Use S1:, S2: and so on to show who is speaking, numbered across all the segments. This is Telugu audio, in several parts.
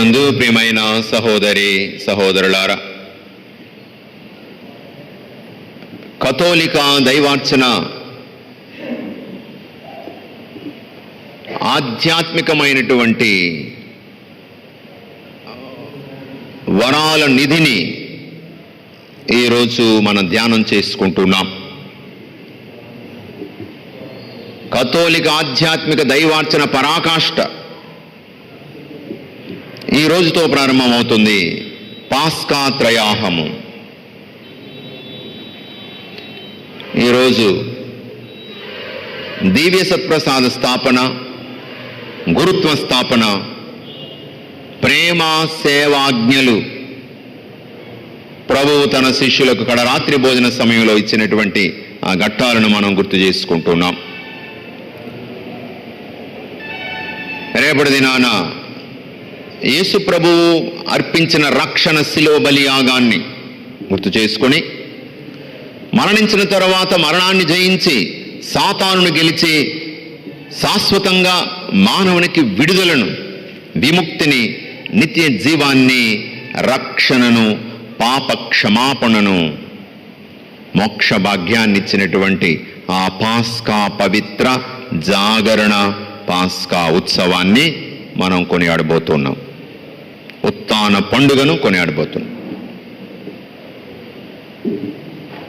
S1: నందు ప్రియమైన సహోదరి సహోదరులారా కథోలిక దైవార్చన ఆధ్యాత్మికమైనటువంటి వరాల నిధిని ఈరోజు మనం ధ్యానం చేసుకుంటున్నాం. కథోలిక ఆధ్యాత్మిక దైవార్చన పరాకాష్ట రోజుతో ప్రారంభమవుతుంది పాస్కా త్రయాహము ఈరోజు దివ్య సత్ప్రసాద స్థాపన గురుత్వ స్థాపన ప్రేమ సేవాజ్ఞలు ప్రభువు తన శిష్యులకు కడ రాత్రి భోజన సమయంలో ఇచ్చినటువంటి ఆ ఘట్టాలను మనం గుర్తు చేసుకుంటున్నాం. రేపటి దినాన యేసు ప్రభువు అర్పించిన రక్షణ శిలో బలియాగాన్ని గుర్తు చేసుకొని మరణించిన తర్వాత మరణాన్ని జయించి సాతానును గెలిచి శాశ్వతంగా మానవునికి విడుదలను విముక్తిని నిత్య జీవాన్ని రక్షణను పాప క్షమాపణను మోక్ష భాగ్యాన్ని ఇచ్చినటువంటి ఆ పాస్కా పవిత్ర జాగరణ పాస్కా ఉత్సవాన్ని మనం కొనియాడబోతున్నాం. ఉత్తాన పండుగను కొనియాడబోతున్నాం.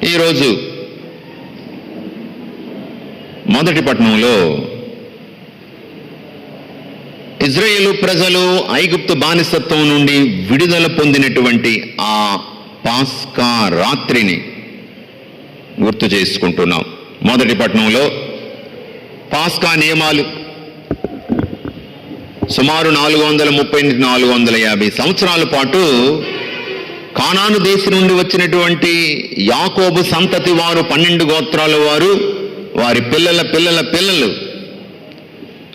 S1: ఈరోజు మొదటి పట్టణంలో ఇజ్రాయేలు ప్రజలు ఐగుప్తు బానిసత్వం నుండి విడుదల పొందినటువంటి ఆ పాస్కా రాత్రిని గుర్తు చేసుకుంటున్నాం. మొదటి పట్టణంలో పాస్కా నియమాలు సుమారు నాలుగు వందల ముప్పై నుంచి నాలుగు వందల యాభై సంవత్సరాల పాటు కానాను దేశం నుండి వచ్చినటువంటి యాకోబు సంతతి వారు పన్నెండు గోత్రాల వారు వారి పిల్లల పిల్లల పిల్లలు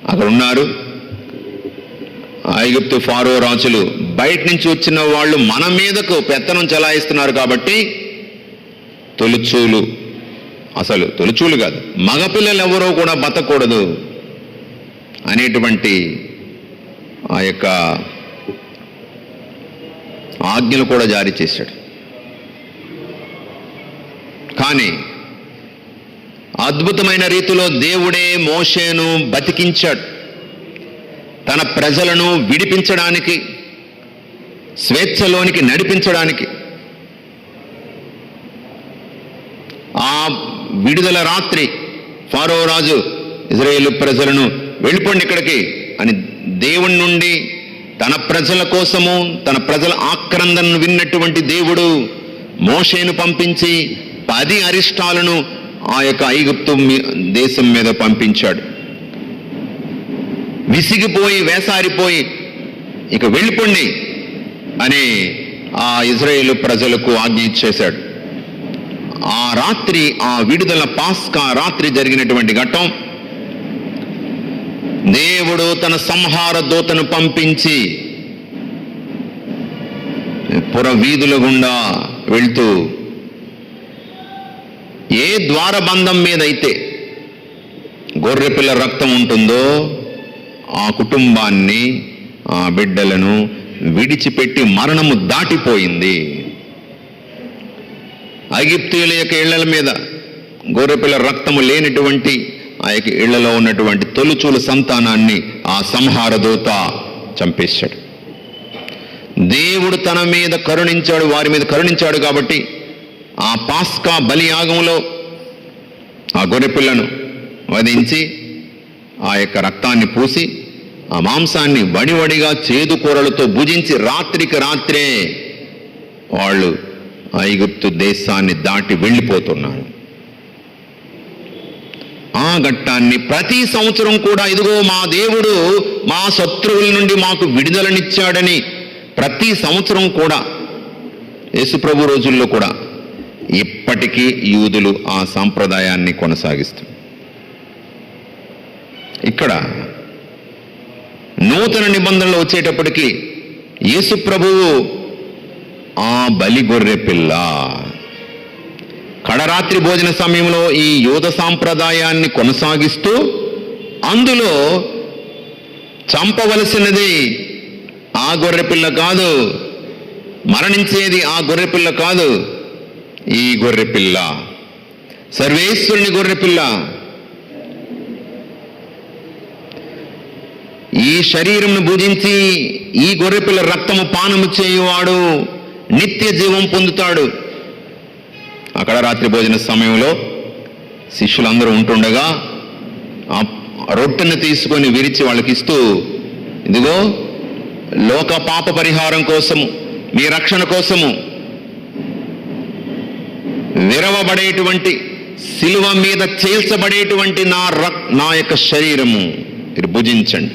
S1: అక్కడ ఉన్నారు. ఐగుప్తు ఫారో రాజులు బయట నుంచి వచ్చిన వాళ్ళు మన మీదకు పెత్తనం చలాయిస్తున్నారు కాబట్టి తొలిచూలు. అసలు తొలిచూలు కాదు మగపిల్లలు ఎవరో కూడా బతకూడదు అనేటువంటి ఆ యొక్క ఆజ్ఞలు కూడా జారీ చేశాడు. కానీ అద్భుతమైన రీతిలో దేవుడే మోషేను బతికించాడు. తన ప్రజలను విడిపించడానికి స్వేచ్ఛలోనికి నడిపించడానికి. ఆ విడుదల రాత్రి ఫారో రాజు ఇజ్రాయేల్ ప్రజలను వెళ్ళిపోండి ఇక్కడికి అని దేవుని నుండి తన ప్రజల కోసము తన ప్రజల ఆక్రందనను విన్నటువంటి దేవుడు మోషేను పంపించి పది అరిష్టాలను ఆ యొక్క ఐగుప్తు దేశం మీద పంపించాడు. విసిగిపోయి వేసారిపోయి ఇక వెళ్ళిపోండి అని ఆ ఇజ్రాయేల్ ప్రజలకు ఆజ్ఞ ఇచ్చేశాడు. ఆ రాత్రి ఆ విడుదల పాస్కా రాత్రి జరిగినటువంటి ఘట్టం దేవుడు తన సంహార దూతను పంపించి పుర వీధుల గుండా వెళ్తూ ఏ ద్వారబంధం మీద అయితే గొర్రెపిల్ల రక్తం ఉంటుందో ఆ కుటుంబాన్ని ఆ బిడ్డలను విడిచిపెట్టి మరణము దాటిపోయింది. ఐగిప్తీయుల యొక్క ఇళ్ళ మీద గొర్రెపిల్ల రక్తము లేనటువంటి ఆ యొక్క ఇళ్ళలో ఉన్నటువంటి తొలుచూలు సంతానాన్ని ఆ సంహార దూత చంపేశాడు. దేవుడు తన మీద కరుణించాడు వారి మీద కరుణించాడు కాబట్టి ఆ పాస్కా బలియాగంలో ఆ గొర్రెపిల్లను వధించి ఆ యొక్క రక్తాన్ని పూసి ఆ మాంసాన్ని వడివడిగా చేదు కూరలతో భుజించి రాత్రికి రాత్రే వాళ్ళు ఐగుప్తు దేశాన్ని దాటి వెళ్ళిపోతున్నారు. ఆ ఘట్టాన్ని ప్రతి సంవత్సరం కూడా ఇదిగో మా దేవుడు మా శత్రువుల నుండి మాకు విడుదలనిచ్చాడని ప్రతి సంవత్సరం కూడా యేసుప్రభు రోజుల్లో కూడా ఇప్పటికీ యూదులు ఆ సాంప్రదాయాన్ని కొనసాగిస్తారు ఇక్కడ నూతన నిబంధనలు వచ్చేటప్పటికీ యేసుప్రభువు ఆ బలి గొర్రె పిల్ల కడరాత్రి భోజన సమయంలో ఈ యూద సాంప్రదాయాన్ని కొనసాగిస్తూ అందులో చంపవలసినది ఆ గొర్రెపిల్ల కాదు మరణించేది ఆ గొర్రెపిల్ల కాదు ఈ గొర్రెపిల్ల. సర్వేశ్వరుని గొర్రెపిల్ల. ఈ శరీరంను భుజించి ఈ గొర్రెపిల్ల రక్తము పానము చేయువాడు నిత్య జీవం పొందుతాడు. అక్కడ రాత్రి భోజన సమయంలో శిష్యులందరూ ఉంటుండగా ఆ రొట్టెను తీసుకొని విరిచి వాళ్ళకి ఇస్తూ ఇదిగో లోక పాప పరిహారం కోసము మీ రక్షణ కోసము విరవబడేటువంటి శిలువ మీద చేల్చబడేటువంటి నా రక్ నా యొక్క శరీరము. మీరు భుజించండి.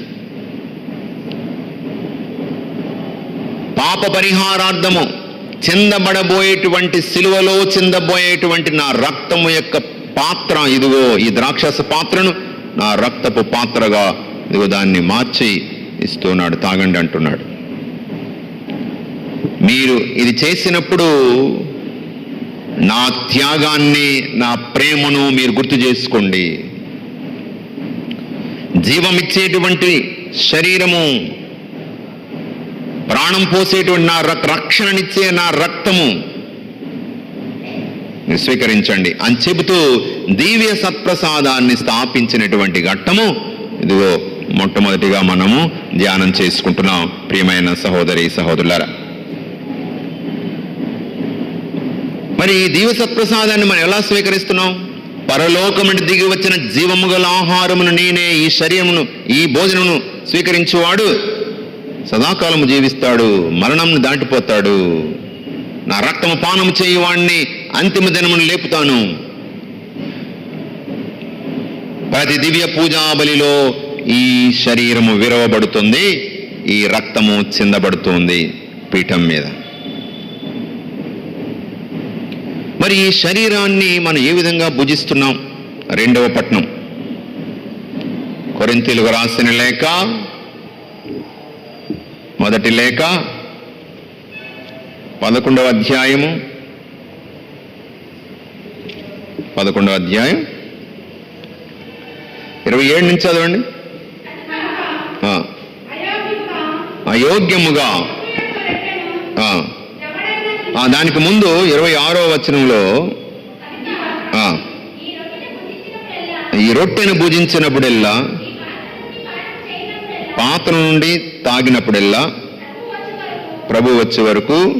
S1: పాప పరిహారార్థము చిందబడబోయేటువంటి సిలువలో చిందబోయేటువంటి నా రక్తము యొక్క పాత్ర ఇదిగో ఈ ద్రాక్షస పాత్రను నా రక్తపు పాత్రగా ఇదిగో దాన్ని మార్చి ఇస్తున్నాడు తాగండి అంటున్నాడు. మీరు ఇది చేసినప్పుడు నా త్యాగాన్ని నా ప్రేమను మీరు గుర్తు చేసుకోండి. జీవమిచ్చేటువంటి శరీరము ప్రాణం పోసేటువంటి నా రక్షణనిచ్చే నా రక్తము. స్వీకరించండి. అని చెబుతూ దివ్య సత్ప్రసాదాన్ని స్థాపించినటువంటి ఘట్టము. ఇదిగో మొట్టమొదటిగా మనము ధ్యానం చేసుకుంటున్నాం. ప్రియమైన సహోదరి సహోదరులారా. మరి ఈ దివ్య సత్ప్రసాదాన్ని మనం ఎలా స్వీకరిస్తున్నాం? పరలోకం దిగి వచ్చిన జీవము గల ఆహారమును నేనే ఈ శరీరమును ఈ భోజనమును స్వీకరించువాడు సదాకాలము జీవిస్తాడు మరణంను దాటిపోతాడు. నా రక్తము పానము చేయవాణ్ణి అంతిమ దినమును లేపుతాను. ప్రతి దివ్య పూజాబలిలో ఈ శరీరము విరవబడుతుంది ఈ రక్తము చిందబడుతుంది పీఠం మీద. మరి ఈ శరీరాన్ని మనం ఏ విధంగా భుజిస్తున్నాం? రెండవ పట్నం. కొరింతీలకు రాసిన లేక మొదటి లేఖ పదకొండవ అధ్యాయము. పదకొండవ అధ్యాయం. ఇరవై ఏడు నుంచి చదవండి. అయోగ్యముగా. ఆ, దానికి ముందు ఇరవై ఆరో వచనంలో ఆ, ఈ రొట్టెను భుజించినప్పుడెల్లా పాత్ర నుండి తాగినప్పుడెల్లా ప్రభు వచ్చే వరకు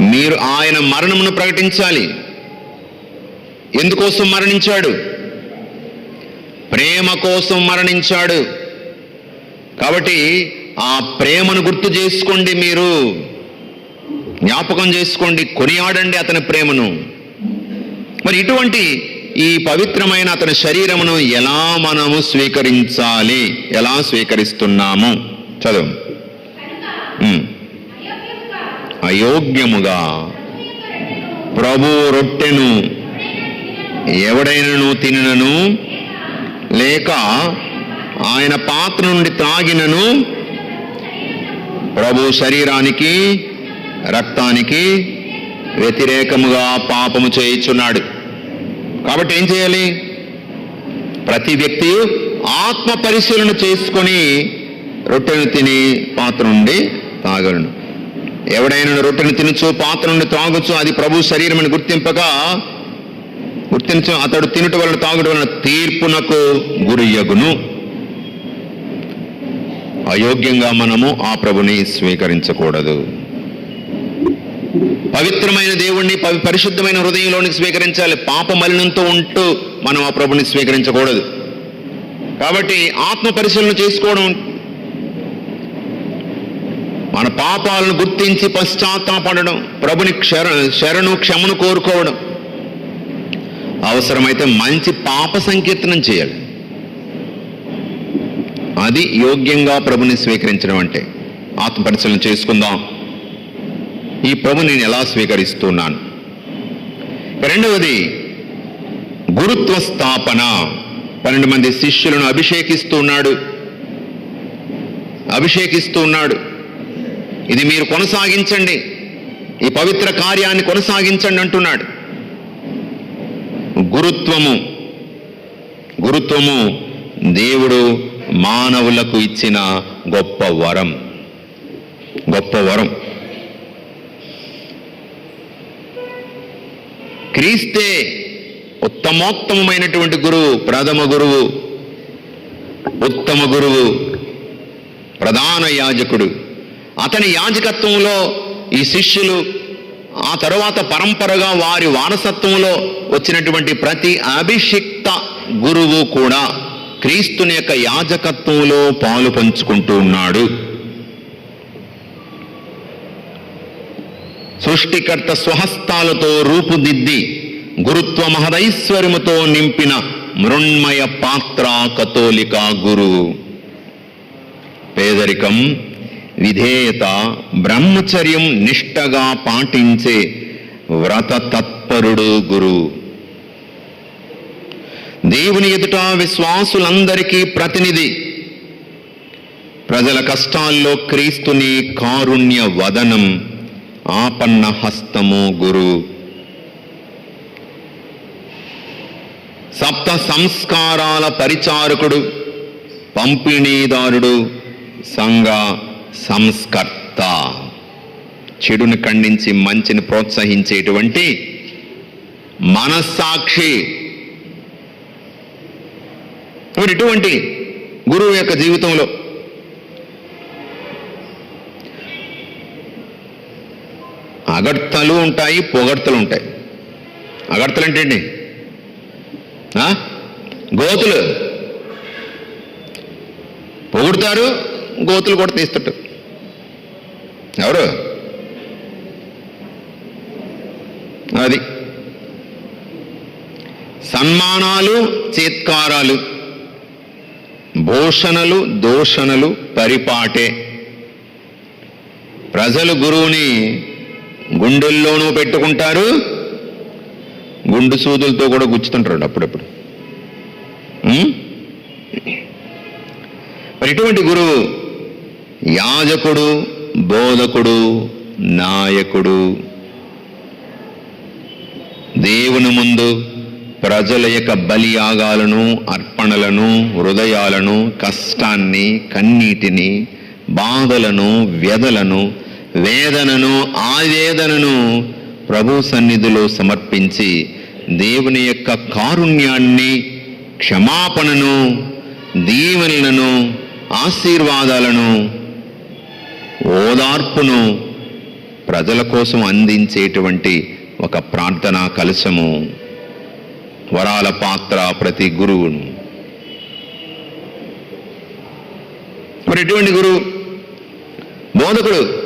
S1: మీరు ఆయన మరణమును ప్రకటించాలి. ఎందుకోసం మరణించాడు? ప్రేమ కోసం మరణించాడు. కాబట్టి ఆ ప్రేమను గుర్తు చేసుకోండి మీరు. జ్ఞాపకం చేసుకోండి. కొనియాడండి అతని ప్రేమను. మరి ఇటువంటి ఈ పవిత్రమైన అతని శరీరమును ఎలా మనము స్వీకరించాలి? ఎలా స్వీకరిస్తున్నాము? చదువు. అయోగ్యముగా. ప్రభు రొట్టెను ఎవడైనను తినను లేక ఆయన పాత్ర నుండి త్రాగినను? ప్రభు శరీరానికి రక్తానికి వ్యతిరేకముగా పాపము చేయుచున్నాడు. కాబట్టి ఏం చేయాలి? ప్రతి వ్యక్తి ఆత్మ పరిశీలన చేసుకొని రొట్టెను తిని పాత్ర నుండి తాగలను. ఎవడైనా రొట్టెను తినచ్చు పాత్ర నుండి తాగొచ్చు అది ప్రభు శరీరం అని గుర్తింపగా గుర్తించు అతడు తినుట వలన తాగుట వలన తీర్పునకు గురియగును అయోగ్యంగా మనము ఆ ప్రభుని స్వీకరించకూడదు. పవిత్రమైన దేవుణ్ణి పవి పరిశుద్ధమైన హృదయంలోనికి స్వీకరించాలి. పాప మలినంతో ఉంటూ మనం ఆ ప్రభుని స్వీకరించకూడదు. కాబట్టి ఆత్మ పరిశీలన చేసుకోవడం. మన పాపాలను గుర్తించి పశ్చాత్తాపడడం ప్రభుని క్షర శరణు క్షమను కోరుకోవడం. అవసరమైతే మంచి పాప సంకీర్తనం చేయాలి. అది యోగ్యంగా ప్రభుని స్వీకరించడం అంటే. ఆత్మపరిశీలన చేసుకుందాం. ఈ ప్రభు నేను ఎలా స్వీకరిస్తున్నాను? రెండవది గురుత్వ స్థాపన పన్నెండు మంది శిష్యులను అభిషేకిస్తున్నాడు. అభిషేకిస్తున్నాడు. ఇది మీరు కొనసాగించండి. ఈ పవిత్ర కార్యాన్ని కొనసాగించండి అంటున్నాడు. గురుత్వము. గురుత్వము దేవుడు మానవులకు ఇచ్చిన గొప్ప వరం. గొప్ప వరం. క్రీస్తే ఉత్తమోత్తమైనటువంటి గురువు ప్రథమ గురువు ఉత్తమ గురువు ప్రధాన యాజకుడు. అతని యాజకత్వంలో ఈ శిష్యులు ఆ తరువాత పరంపరగా వారి వారసత్వంలో వచ్చినటువంటి ప్రతి అభిషిక్త గురువు కూడా క్రీస్తుని యొక్క యాజకత్వంలో పాలు పంచుకుంటూ ఉన్నాడు. సృష్టికర్త స్వహస్తాలతో రూపుదిద్ది గురుత్వ మహదైశ్వర్యముతో నింపిన మృణ్మయ పాత్ర కతోలిక గురు. పేదరికం విధేయత బ్రహ్మచర్యం నిష్టగా పాటించే వ్రత తత్పరుడు గురు. దేవుని ఎదుట విశ్వాసులందరికీ ప్రతినిధి. ప్రజల కష్టాల్లో క్రీస్తుని కారుణ్య వదనం ఆపన్న హస్తము గురు. సప్త సంస్కారాల పరిచారకుడు పంపిణీదారుడు సంఘ సంస్కర్త. చెడును ఖండించి మంచిని ప్రోత్సహించేటువంటి మనస్సాక్షి. ఇటువంటి గురువు యొక్క జీవితంలో అగడ్తలు ఉంటాయి పొగడ్తలు ఉంటాయి. అగడ్తలు ఏంటండి? ఆ? గోతులు. పొగుడుతారు గోతులు కూడా తీస్తుంటారు. ఎవరు? అది. సన్మానాలు చేత్కారాలు. భూషణలు దూషణలు పరిపాటే. ప్రజలు గురువుని గుండెల్లోనూ పెట్టుకుంటారు. గుండు సూదులతో కూడా గుచ్చుతుంటారు అప్పుడప్పుడు. మరి ఇటువంటి గురువు యాజకుడు బోధకుడు నాయకుడు దేవుని ముందు ప్రజల యొక్క బలియాగాలను అర్పణలను హృదయాలను కష్టాన్ని కన్నీటిని బాధలను వ్యధలను వేదనను ఆవేదనను ప్రభు సన్నిధిలో సమర్పించి దేవుని యొక్క కారుణ్యాన్ని క్షమాపణను దీవెనలను ఆశీర్వాదాలను ఓదార్పును ప్రజల కోసం అందించేటువంటి ఒక ప్రార్థనా కలశము. వరాల పాత్ర ప్రతి గురువును. మరి ఎటువంటి గురువు? బోధకుడు.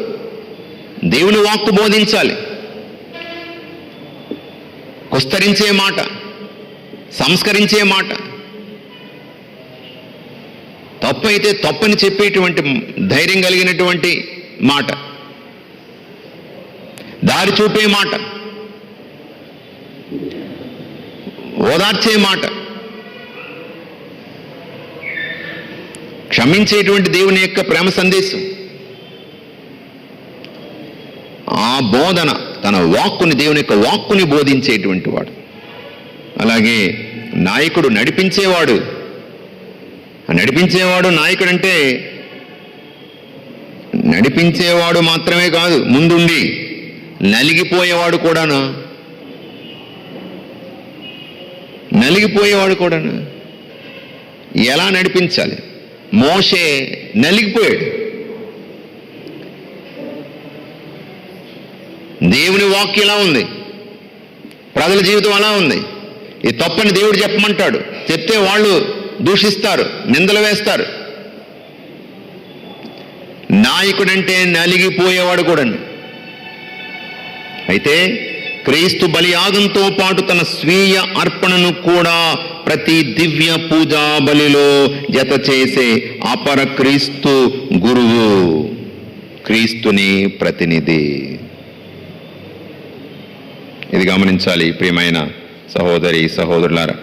S1: దేవుని వాక్కు బోధించాలి. కుస్తరించే మాట సంస్కరించే మాట. తప్పు అయితే తప్పని చెప్పేటువంటి ధైర్యం కలిగినటువంటి మాట. దారి చూపే మాట. ఓదార్చే మాట. క్షమించేటువంటి దేవుని యొక్క ప్రేమ సందేశం ఆ బోధన తన వాక్కుని దేవుని యొక్క వాక్కుని బోధించేటువంటి వాడు. అలాగే నాయకుడు నడిపించేవాడు. నడిపించేవాడు నాయకుడు అంటే నడిపించేవాడు మాత్రమే కాదు ముందుండి నలిగిపోయేవాడు కూడాను? నలిగిపోయేవాడు కూడాను? ఎలా నడిపించాలి? మోషే నలిగిపోయాడు. దేవుని వాక్యం ఇలా ఉంది? ప్రజల జీవితం అలా ఉంది. ఈ తప్పని దేవుడు చెప్పమంటాడు. చెప్తే వాళ్ళు దూషిస్తారు నిందలు వేస్తారు. నాయకుడంటే నలిగిపోయేవాడు కూడా అయితే క్రీస్తు బలియాగంతో పాటు తన స్వీయ అర్పణను కూడా ప్రతి దివ్య పూజా బలిలో జత చేసే అపర క్రీస్తు గురువు క్రీస్తుని ప్రతినిధి. ఇది గమనించాలి ప్రియమైన సహోదరి సహోదరులారా.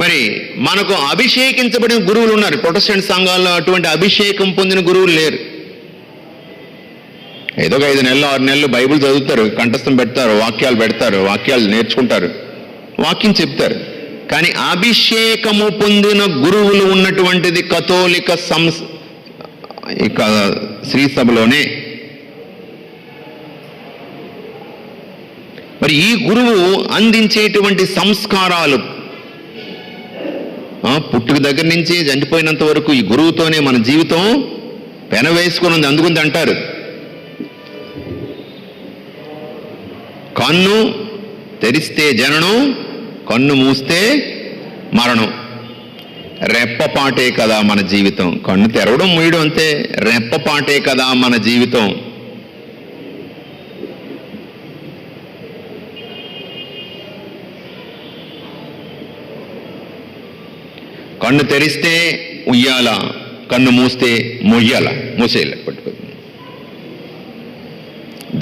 S1: మరి మనకు అభిషేకించబడిన గురువులు ఉన్నారు. ప్రొటెస్టెంట్ సంఘాల్లో అటువంటి అభిషేకం పొందిన గురువులు లేరు. ఏదో ఒక ఐదు నెలలు ఆరు నెలలు బైబిల్ చదువుతారు కంఠస్థం పెడతారు వాక్యాలు పెడతారు వాక్యాలు నేర్చుకుంటారు వాక్యం చెప్తారు. కానీ అభిషేకము పొందిన గురువులు ఉన్నటువంటిది కథోలిక సంస్ ఇక శ్రీ సభలోనే. మరి ఈ గురువు అందించేటువంటి సంస్కారాలు ఆ, పుట్టుక దగ్గర నుంచి చనిపోయినంత వరకు ఈ గురువుతోనే మన జీవితం పెనవేసుకుని ఉంది అందుకుంది అంటారు. కన్ను తెరిస్తే జననం కన్ను మూస్తే మరణం. రెప్పపాటే కదా మన జీవితం. కన్ను తెరవడం మూయడం అంతే. రెప్పపాటే కదా మన జీవితం. కన్ను తెరిస్తే ఉయ్యాల కన్ను మూస్తే మొయ్యాల మూసేయాల పట్టుకుంది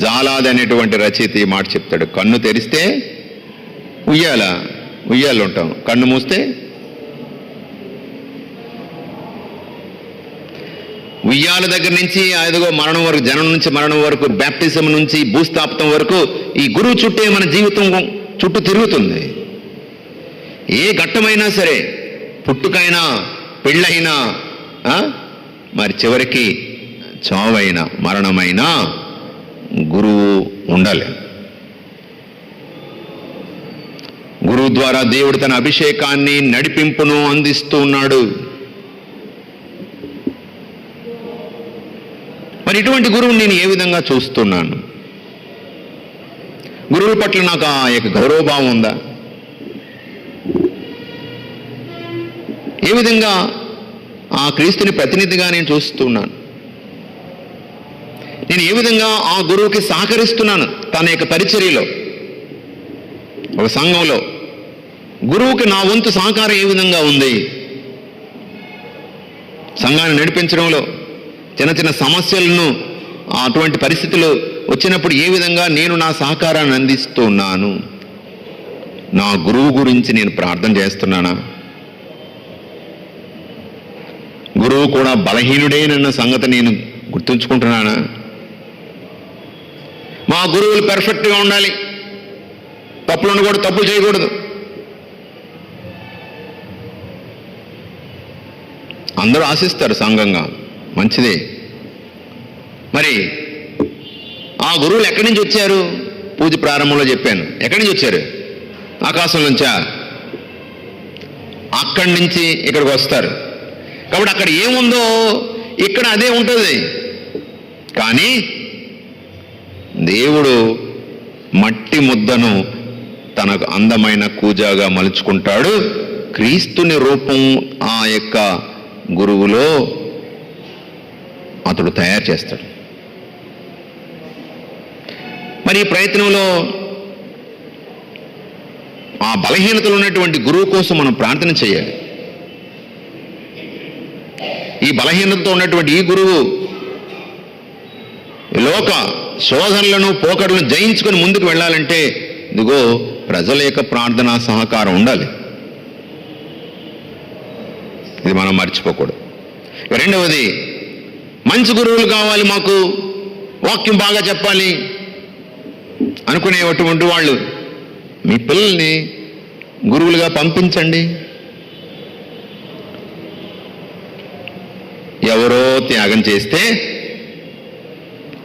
S1: జాలాది అనేటువంటి రచయిత ఈ మాట చెప్తాడు. కన్ను తెరిస్తే ఉయ్యాల ఉయ్యాలు ఉంటాం. కన్ను మూస్తే ఉయ్యాల దగ్గర నుంచి ఐదుగో మరణం వరకు జనం నుంచి మరణం వరకు బ్యాప్టిజం నుంచి భూస్థాపితం వరకు ఈ గురువు చుట్టే మన జీవితం చుట్టూ తిరుగుతుంది. ఏ ఘట్టమైనా సరే పుట్టుకైనా పెళ్ళైనా ఆ, మరి చివరికి చావైనా మరణమైనా గురువు ఉండాలి గురువు ద్వారా దేవుడు తన అభిషేకాన్ని నడిపింపును అందిస్తూ ఉన్నాడు. మరి ఇటువంటి గురువుని నేను ఏ విధంగా చూస్తున్నాను? గురువుల పట్ల నాకు ఆ యొక్క గౌరవభావం ఉందా? ఏ విధంగా ఆ క్రీస్తుని ప్రతినిధిగా నేను చూస్తున్నాను? నేను ఏ విధంగా ఆ గురువుకి సహకరిస్తున్నాను తన యొక్క పరిచర్యలో? ఒక సంఘంలో? గురువుకి నా వంతు సహకారం ఏ విధంగా ఉంది? సంఘాన్ని నడిపించడంలో? చిన్న చిన్న సమస్యలను అటువంటి పరిస్థితులు వచ్చినప్పుడు ఏ విధంగా నేను నా సహకారాన్ని అందిస్తున్నాను? నా గురువు గురించి నేను ప్రార్థన చేస్తున్నానా? గురువు కూడా బలహీనుడేనన్న సంగతి నేను గుర్తుంచుకుంటున్నానా? మా గురువులు పెర్ఫెక్ట్గా ఉండాలి. తప్పులు ఉండకూడదు తప్పులు చేయకూడదు. అందరూ ఆశిస్తారు సంఘంగా. మంచిదే. మరి ఆ గురువులు ఎక్కడి నుంచి వచ్చారు? పూజ ప్రారంభంలో చెప్పాను. ఎక్కడి నుంచి వచ్చారు? ఆకాశం నుంచా? అక్కడి నుంచి ఇక్కడికి వస్తారు. కాబట్టి అక్కడ ఏముందో ఇక్కడ అదే ఉంటుంది. కానీ దేవుడు మట్టి ముద్దను తనకు అందమైన కూజాగా మలుచుకుంటాడు. క్రీస్తుని రూపం ఆ యొక్క గురువులో అతడు తయారు చేస్తాడు. మరి ఈ ప్రయత్నంలో ఆ బలహీనతలు ఉన్నటువంటి గురువు కోసం మనం ప్రార్థన చేయాలి. ఈ బలహీనతతో ఉన్నటువంటి ఈ గురువు లోక శోధనలను పోకడలను జయించుకొని ముందుకు వెళ్ళాలంటే ఇదిగో ప్రజల యొక్క ప్రార్థనా సహకారం ఉండాలి. ఇది మనం మర్చిపోకూడదు. రెండవది మంచి గురువులు కావాలి మాకు. వాక్యం బాగా చెప్పాలి. అనుకునేటువంటి వాళ్ళు మీ పిల్లల్ని గురువులుగా పంపించండి. ఎవరో త్యాగం చేస్తే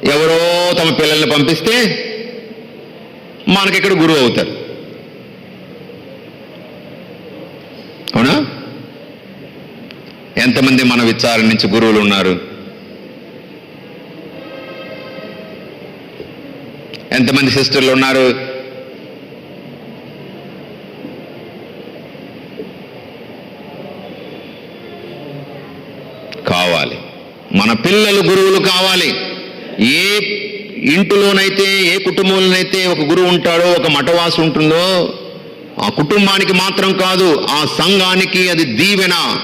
S1: ఎవరో తమ పిల్లల్ని పంపిస్తే మనకిక్కడ గురువు అవుతారు. అవునా? ఎంతమంది మన విచారణ నుంచి గురువులు ఉన్నారు? ఎంతమంది సిస్టర్లు ఉన్నారు? కావాలి. మన పిల్లలు గురువులు కావాలి. ఏ ఇంటిలోనైతే ఏ కుటుంబంలోనైతే ఒక గురువు ఉంటాడో ఒక మఠవాసు ఉంటుందో ఆ కుటుంబానికి మాత్రం కాదు ఆ సంఘానికి అది దీవెన.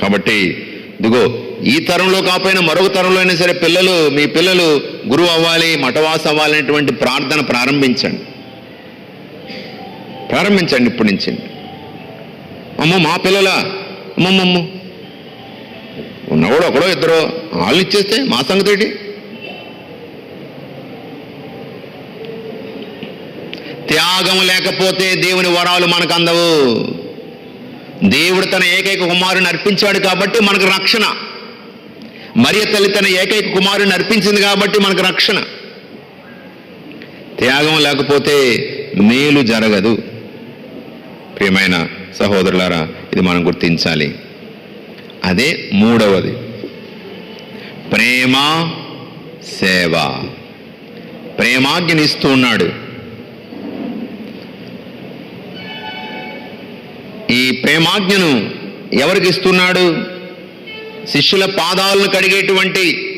S1: కాబట్టి ఇదిగో ఈ తరంలో కాకపోయినా మరొక తరంలో అయినా సరే పిల్లలు మీ పిల్లలు గురువు అవ్వాలి మఠవాస అవ్వాలి అనేటువంటి ప్రార్థన ప్రారంభించండి. ప్రారంభించండి ఇప్పటి నుంచి. అమ్మో మా పిల్లల? అమ్మమ్మమ్మ. ఉన్నవాడు ఒకడో ఇద్దరో వాళ్ళు ఇచ్చేస్తే మా సంగతి త్యాగం లేకపోతే దేవుని వరాలు మనకు అందవు దేవుడు తన ఏకైక కుమారుని అర్పించాడు కాబట్టి మనకు రక్షణ. మరియ తల్లి తన ఏకైక కుమారుని అర్పించింది కాబట్టి మనకు రక్షణ. త్యాగం లేకపోతే మేలు జరగదు. ప్రియమైన సహోదరులారా ఇది మనం గుర్తించాలి. అదే మూడవది. ప్రేమ సేవ. ప్రేమాజ్ఞనిస్తూ ఉన్నాడు. ఈ ప్రేమాజ్ఞను ఎవరికి ఇస్తున్నాడు? శిష్యుల పాదాలను కడిగేటువంటి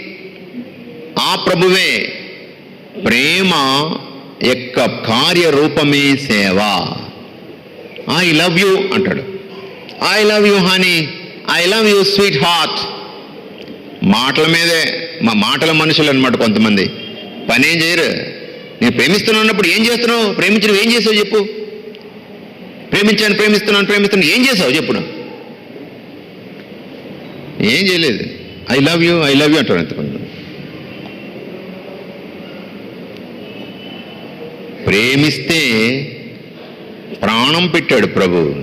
S1: ఆ ప్రభువే ప్రేమ యొక్క కార్యరూపమే సేవ. ఐ లవ్ యూ అంటాడు. I love you honey I love you sweetheart మాటల మీదే మా మాటల మనుషులు అనమాట కొంతమంది. పనేం చేయరు. నేను ప్రేమిస్తున్నప్పుడు ఏం చేస్తున్నావు? ప్రేమించిన ఏం చేసావు చెప్పు. ప్రేమించాను ప్రేమిస్తున్నాను ప్రేమిస్తున్నాను. ఏం చేసావు చెప్పు ఏం చేయలేదు. I love you I love you అంటారు ఎంతమంది ప్రేమిస్తే ప్రాణం పెట్టాడు ప్రభు.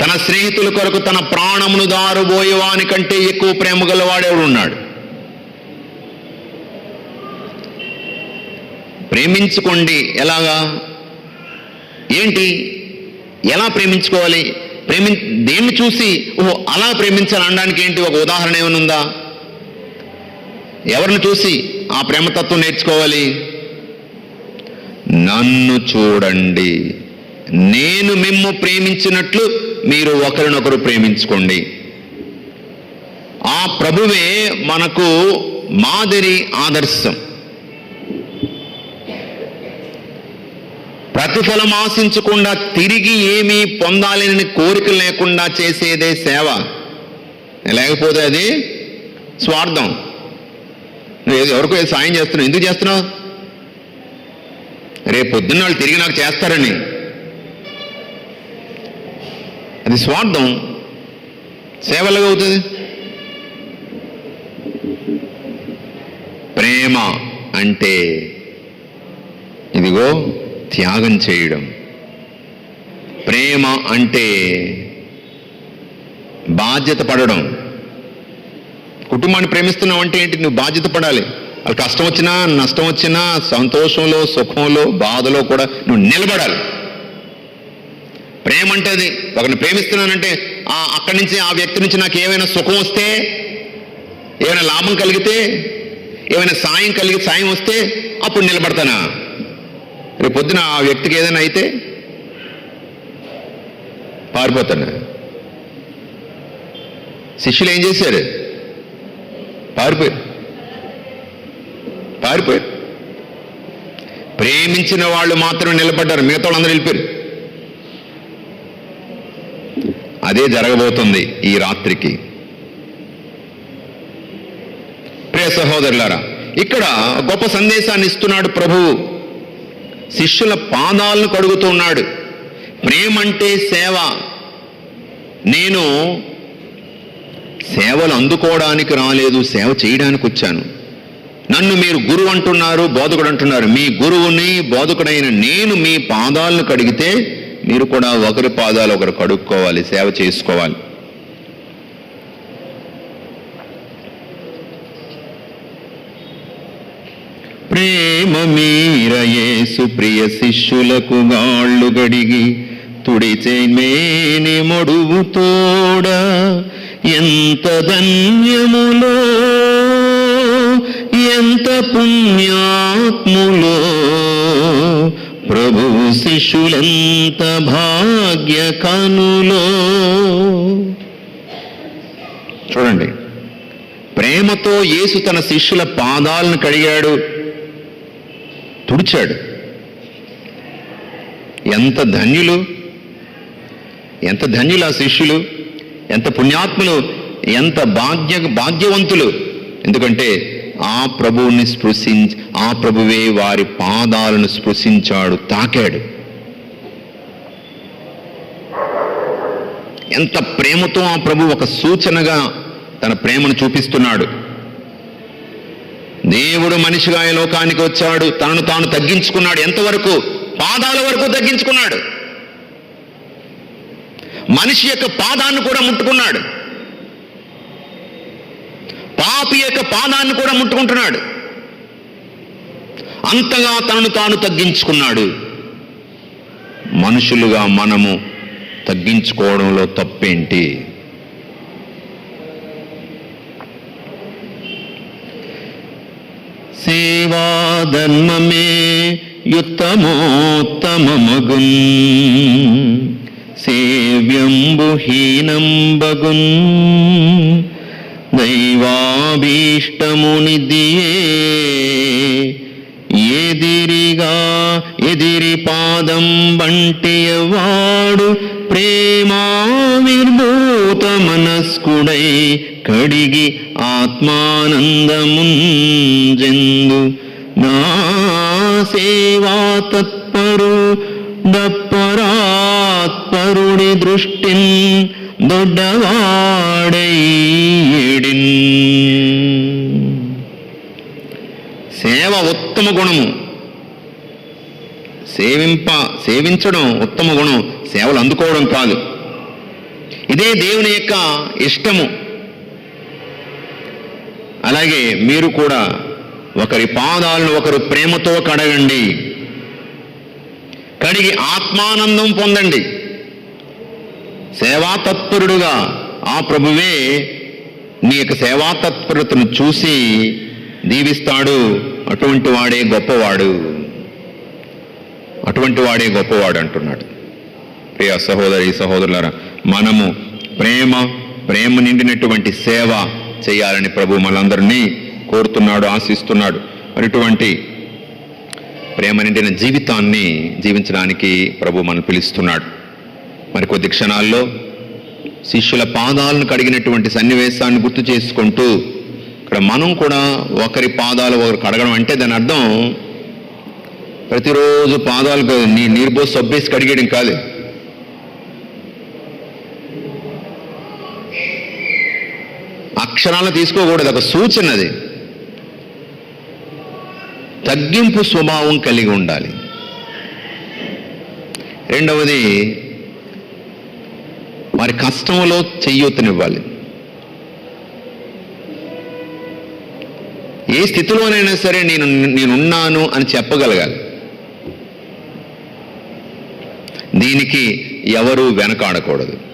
S1: తన స్నేహితుల కొరకు తన ప్రాణమును దారుబోయేవాని కంటే ఎక్కువ ప్రేమ గలవాడెవడు ఉన్నాడు ప్రేమించుకోండి. ఎలాగా? ఏంటి? ఎలా ప్రేమించుకోవాలి? ప్రేమి దేన్ని చూసి ఓహో అలా ప్రేమించాలి అనడానికి ఏంటి? ఒక ఉదాహరణ ఏమైనా ఉందా? ఎవరిని చూసి ఆ ప్రేమతత్వం నేర్చుకోవాలి? నన్ను చూడండి. నేను మిమ్ము ప్రేమించినట్లు మీరు ఒకరినొకరు ప్రేమించుకోండి. ఆ ప్రభువే మనకు మాదిరి ఆదర్శం. ప్రతిఫలం ఆశించకుండా తిరిగి ఏమీ పొందాలని కోరిక లేకుండా చేసేదే సేవ. లేకపోతే అది స్వార్థం. నువ్వు ఎవరికో సాయం చేస్తున్నావు. ఎందుకు చేస్తున్నావు? రేపు పొద్దున్న వాళ్ళు తిరిగి నాకు చేస్తారని. అది స్వార్థం. సేవలుగా అవుతుంది? ప్రేమ అంటే ఇదిగో త్యాగం చేయడం. ప్రేమ అంటే బాధ్యత పడడం. కుటుంబాన్ని ప్రేమిస్తున్నావు అంటే ఏంటి? నువ్వు బాధ్యత పడాలి. వాళ్ళు కష్టం వచ్చినా నష్టం వచ్చినా సంతోషంలో సుఖంలో బాధలో కూడా నువ్వు నిలబడాలి. ప్రేమ అంటే అది. ఒకరిని ప్రేమిస్తున్నానంటే ఆ అక్కడి నుంచి ఆ వ్యక్తి నుంచి నాకు ఏమైనా సుఖం వస్తే ఏమైనా లాభం కలిగితే ఏమైనా సాయం కలిగి సాయం వస్తే అప్పుడు నిలబడతానా? రేపు పొద్దున ఆ వ్యక్తికి ఏదైనా అయితే పారిపోతాడు. శిష్యులు ఏం చేశారు? పారిపోయారు పారిపోయారు ప్రేమించిన వాళ్ళు మాత్రం నిలబడ్డారు. మిగతా వాళ్ళందరూ వెళ్ళిపోయారు అదే జరగబోతుంది ఈ రాత్రికి. ప్రియ సహోదరులారా ఇక్కడ గొప్ప సందేశాన్ని ఇస్తున్నాడు ప్రభువు. శిష్యుల పాదాలను కడుగుతున్నాడు. ప్రేమంటే సేవ. నేను సేవలు అందుకోవడానికి రాలేదు సేవ చేయడానికి వచ్చాను. నన్ను మీరు గురువు అంటున్నారు బోధకుడు అంటున్నారు. మీ గురువుని బోధకుడైన నేను మీ పాదాలను కడిగితే మీరు కూడా ఒకరి పాదాలు ఒకరు కడుక్కోవాలి సేవ చేసుకోవాలి. ప్రే ప్రేమ మీరయేసు ప్రియ శిష్యులకు గాళ్ళు గడిగి తుడిచే మేని మొడువు తోడ ఎంత ధన్యములో ఎంత పుణ్యాత్ములో. ప్రభు శిష్యులంత భాగ్య కనులో. చూడండి ప్రేమతో యేసు తన శిష్యుల పాదాలను కడిగాడు. తుడిచాడు. ఎంత ధన్యులు ఎంత ధన్యులు ఆ శిష్యులు ఎంత పుణ్యాత్ములు ఎంత భాగ్య భాగ్యవంతులు. ఎందుకంటే ఆ ప్రభువుని స్పృశించి ఆ ప్రభువే వారి పాదాలను స్పృశించాడు తాకాడు. ఎంత ప్రేమతో ఆ ప్రభు ఒక సూచనగా తన ప్రేమను చూపిస్తున్నాడు. దేవుడు మనిషిగా ఈ లోకానికి వచ్చాడు. తనను తాను తగ్గించుకున్నాడు. ఎంతవరకు? పాదాల వరకు తగ్గించుకున్నాడు. మనిషి యొక్క పాదాన్ని కూడా ముట్టుకున్నాడు. పాపి యొక్క పాదాన్ని కూడా ముట్టుకుంటున్నాడు. అంతగా తనను తాను తగ్గించుకున్నాడు. మనుషులుగా మనము తగ్గించుకోవడంలో తప్పేంటి? సేవాధర్మమే యుత్తమోత్తమమగున్. సేవ్యంబుహీనం బగున్ దైవాభీష్టమునిదియే ఎదిరిగా ఎదిరి పాదం బంటియవాడు ప్రేమావిర్భూత మనస్కుడై కడిగి ఆత్మానందముంజెందు. నా సేవా తత్పరు డప్పరాత్పరుడి దృష్టి దొడ్డవాడై సేవ ఉత్తమ గుణము. సేవింప సేవించడం ఉత్తమ గుణం. సేవలు అందుకోవడం కాదు. ఇదే దేవుని యొక్క ఇష్టము. అలాగే మీరు కూడా ఒకరి పాదాలను ఒకరు ప్రేమతో కడగండి. కడిగి ఆత్మానందం పొందండి. సేవా తత్పరుడుగా ఆ ప్రభువే నీ యొక్క సేవాతత్పరతను చూసి దీవిస్తాడు. అటువంటి వాడే గొప్పవాడు. అటువంటి వాడే గొప్పవాడు అంటున్నాడు. ప్రియ సహోదరి సహోదరులారా మనము ప్రేమ ప్రేమ నిండినటువంటి సేవ చేయాలని ప్రభు మనందరినీ కోరుతున్నాడు ఆశిస్తున్నాడు. మరి ఇటువంటి ప్రేమ నిండిన జీవితాన్ని జీవించడానికి ప్రభు మనం పిలుస్తున్నాడు. మరి కొద్ది క్షణాల్లో శిష్యుల పాదాలను కడిగినటువంటి సన్నివేశాన్ని గుర్తు చేసుకుంటూ ఇక్కడ మనం కూడా ఒకరి పాదాలు ఒకరు కడగడం అంటే దాని అర్థం ప్రతిరోజు పాదాలకు నీ నీరు పోసి సబ్బేసి కడిగేయడం కాదు. అక్షరాలను తీసుకోకూడదు ఒక సూచన అది తగ్గింపు స్వభావం కలిగి ఉండాలి. రెండవది వారి కష్టంలో చెయ్యూతనివ్వాలి ఏ స్థితిలోనైనా సరే నేను నేనున్నాను అని చెప్పగలగాలి. దీనికి ఎవరు వెనకాడకూడదు.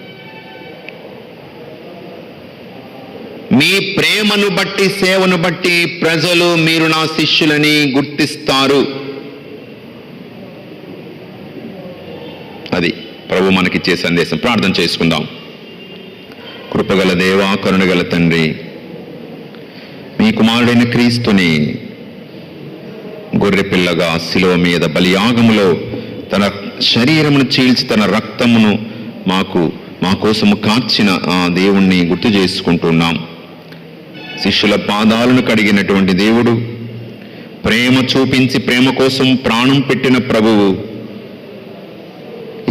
S1: మీ ప్రేమను బట్టి సేవను బట్టి ప్రజలు మీరు నా శిష్యులని గుర్తిస్తారు. అది ప్రభు మనకిచ్చే సందేశం. ప్రార్థన చేసుకుందాం. కృపగల దేవా కరుణగల తండ్రి మీ కుమారుడైన క్రీస్తుని గొర్రెపిల్లగా శిలువ మీద బలియాగములో తన శరీరమును చీల్చి తన రక్తమును మాకు మా కోసము కార్చిన ఆ దేవుణ్ణి గుర్తు చేసుకుంటున్నాం. శిష్యుల పాదాలను కడిగినటువంటి దేవుడు ప్రేమ చూపించి ప్రేమ కోసం ప్రాణం పెట్టిన ప్రభువు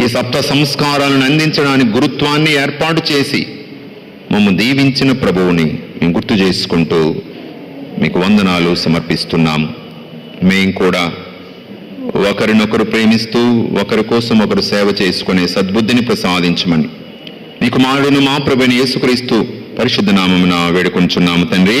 S1: ఈ సప్త సంస్కారాలను అందించడానికి గురుత్వాన్ని ఏర్పాటు చేసి మమ్ము దీవించిన ప్రభువుని మేము గుర్తు చేసుకుంటూ మీకు వందనాలు సమర్పిస్తున్నాం మేం కూడా ఒకరినొకరు ప్రేమిస్తూ ఒకరి కోసం ఒకరు సేవ చేసుకునే సద్బుద్ధిని ప్రసాదించమని. మీకు మాడిన మా ప్రభుని యేసుక్రీస్తు పరిశుద్ధ నామమున వేడుకొంచున్నాము తండ్రి.